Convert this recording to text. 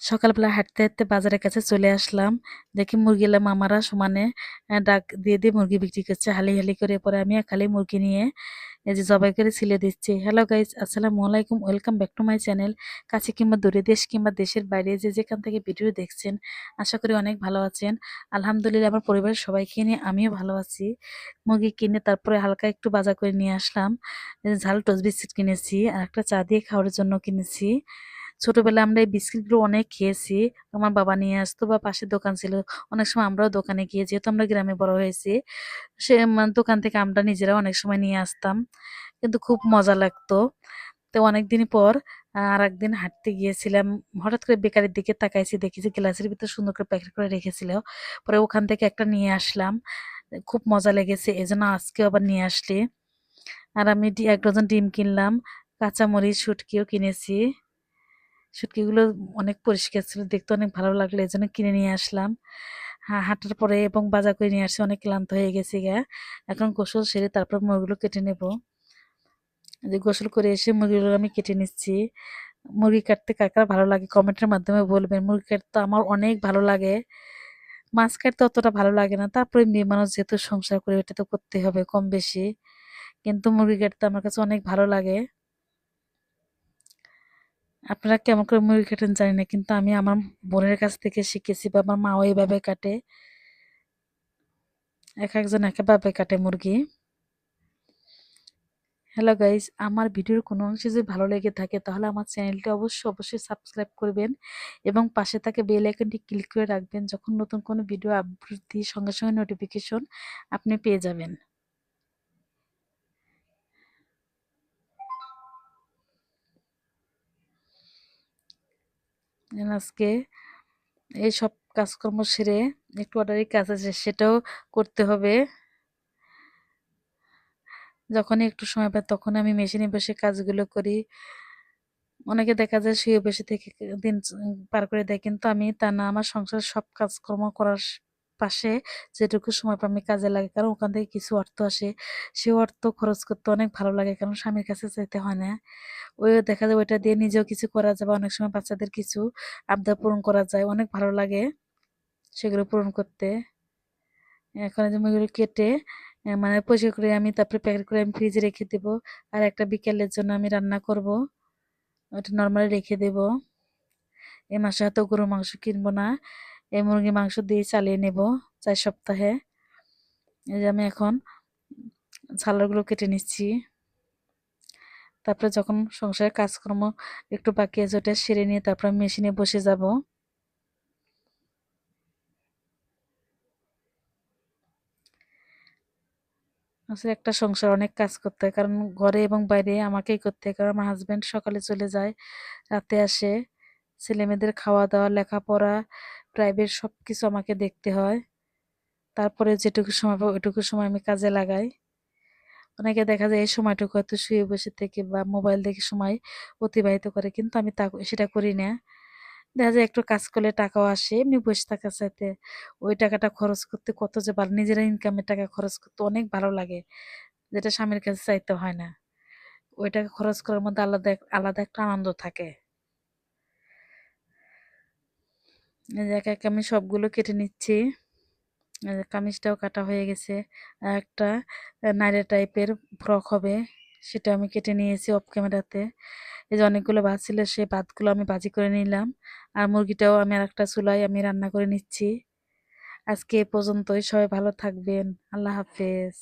সকালবেলা হাঁটতে হাঁটতে বাজারের কাছে চলে আসলাম। দেখি মুরগিলা মামারা সমানে ডাক দিয়ে দিয়ে মুরগি বিক্রি করছে। হালি হালি করে পরে আমি খালি মুরগি নিয়ে, এই যে জবাই করে ছিলে দিচ্ছি। হ্যালো গাইজ আসসালামু আলাইকুম। Welcome back to my channel কাছে কিংবা দূরে দেশ কিংবা দেশের বাইরে যে যেখান থেকে ভিডিও দেখছেন, আশা করি অনেক ভালো আছেন। আলহামদুলিল্লাহ, আমার পরিবারের সবাইকে নিয়ে আমিও ভালো আছি। মুরগি কিনে তারপরে হালকা একটু বাজার করে নিয়ে আসলাম। ঝাল টোস্ট বিস্কিট কিনেছি, আর একটা চা দিয়ে খাওয়ার জন্য কিনেছি। ছোটবেলায় আমরা এই বিস্কিটগুলো অনেক খেয়েছি। আমার বাবা নিয়ে আসতো বা পাশে দোকান ছিল। অনেক সময় আমরাও দোকানে গিয়ে, যেহেতু আমরা গ্রামে বড় হয়েছি, সে দোকান থেকে আমরা নিজেরা অনেক সময় নিয়ে আসতাম। কিন্তু খুব মজা লাগতো। তো অনেকদিন পর আর একদিন হাঁটতে গিয়েছিলাম। হঠাৎ করে বেকারির দিকে তাকাইছি দেখি যে গ্লাসের ভিতর সুন্দর করে প্যাকেট করে রেখেছিল। পরে ওখান থেকে একটা নিয়ে আসলাম। খুব মজা লেগেছে, এজন্য আজকে আবার নিয়ে আসলি। আর আমি এক ডজন ডিম কিনলাম, কাঁচামরিচ, শুটকিও কিনেছি। শুটকিগুলো অনেক পরিষ্কার ছিল, দেখতে অনেক ভালো লাগল এই জন্য কিনে নিয়ে আসলাম। হাঁটার পরে এবং বাজার করে নিয়ে আসছি অনেক ক্লান্ত হয়ে গেছি গা। এখন গোসল সেরে তারপর মুরগিগুলো কেটে নেব। যে গোসল করে এসে মুরগিগুলো আমি কেটে নিচ্ছি। মুরগি কাটতে কার কার ভালো লাগে কমেন্টের মাধ্যমে বলবেন। মুরগি কাটতে আমার অনেক ভালো লাগে। মাছ কাটতে অতটা ভালো লাগে না। তারপরে মেয়ে মানুষ যেহেতু সংসার করে, এটা তো করতে হবে কম বেশি। কিন্তু মুরগি কাটতে আমার কাছে অনেক ভালো লাগে। আপনারা কেমন করে মুরগি কাটেন জানি না, কিন্তু আমি আমার বোনের কাছ থেকে শিখেছি বা আমার মাও এইভাবে কাটে। এক একজন একেভাবে কাটে মুরগি। হ্যালো গাইজ আমার ভিডিওর কোনো অংশে যদি ভালো লেগে থাকে তাহলে আমার চ্যানেলটি অবশ্যই অবশ্যই সাবস্ক্রাইব করবেন এবং পাশে থাকে বেল আইকনটি ক্লিক করে রাখবেন যখন নতুন কোনো ভিডিও দিই সঙ্গে সঙ্গে নোটিফিকেশন আপনি পেয়ে যাবেন। আজকে? এই সব কাজকর্ম সেরে একটু অর্ডারের কাজ আছে, সেটাও করতে হবে। যখনই একটু সময় পাই তখন আমি মেশিনে বসে কাজগুলো করি। অনেকে দেখা যায় শুয়ে বসে থেকে দিন পার করে দেয়, কিন্তু আমি তা না, আমার সংসার সব কাজকর্ম করার পাশে যেটুকু সময় আমি কাজে লাগে। কারণ ওখান থেকে কিছু অর্থ আসে। সে অর্থ খরচ করতে অনেক ভালো লাগে। কারণ স্বামীর কাছে চাইতে হয় না। ওই দেখা যায় ওইটা দিয়ে নিজেও কিছু করা যায় বা অনেক সময় বাচ্চাদের কিছু আবদার পূরণ করা যায়। অনেক ভালো লাগে সেগুলো পূরণ করতে। এখন যে কেটে মানে পরিষ্কার করে আমি তারপরে প্যাকেট করে আমি ফ্রিজে রেখে দেব। আর একটা বিকেলের জন্য আমি রান্না করব। ওটা নর্মালি রেখে দেব। এ মাসে হয়তো গরু মাংস কিনবো না। এই মুরগি মাংস দিয়ে চালিয়ে নেব চার সপ্তাহে। এই যে আমি এখন ছালাগুলো কেটে নিচ্ছি। তারপরে যখন সংসারের কাজকর্ম একটু বাকি আছে, ওটা সেরে নিয়ে তারপর মেশিনে বসে যাব। আসলে একটা সংসার অনেক কাজ করতে হয়, কারণ ঘরে এবং বাইরে আমাকেই করতে হয়, কারণ আমার হাজবেন্ড সকালে চলে যায়, রাতে আসে। ছেলে মেয়েদের খাওয়া দাওয়া লেখাপড়া প্রাইভেট সব কিছু আমাকে দেখতে হয়। তারপরে যেটুকু সময় পাবো ওইটুকু সময় আমি কাজে লাগাই। অনেকে দেখা যায় এই সময়টুকু হয়তো শুয়ে বসে থেকে বা মোবাইল দেখে সময় অতিবাহিত করে, কিন্তু আমি তা সেটা করি না। দেখা যায় একটু কাজ করলে টাকাও আসে, এমনি বসে থাকার চাইতে ওই টাকাটা খরচ করতে কত যে ভালো নিজেরা ইনকামের টাকা খরচ করতে অনেক ভালো লাগে, যেটা স্বামীর কাছে চাইতে হয় না। ওই টাকা খরচ করার মধ্যে আলাদা আলাদা একটা আনন্দ থাকে এই যে একে এক আমি সবগুলো কেটে নিচ্ছি। কামিজটাও কাটা হয়ে গেছে। আর একটা নাইরা টাইপের ফ্রক হবে, সেটা আমি কেটে নিয়েছি অফ ক্যামেরাতে এই যে অনেকগুলো ভাত ছিল, সেই ভাতগুলো আমি বাজি করে নিলাম। আর মুরগিটাও আমি আর একটা চুলায় আমি রান্না করে নিচ্ছি। আজকে এ পর্যন্তই, সবাই ভালো থাকবেন। আল্লাহ হাফেজ।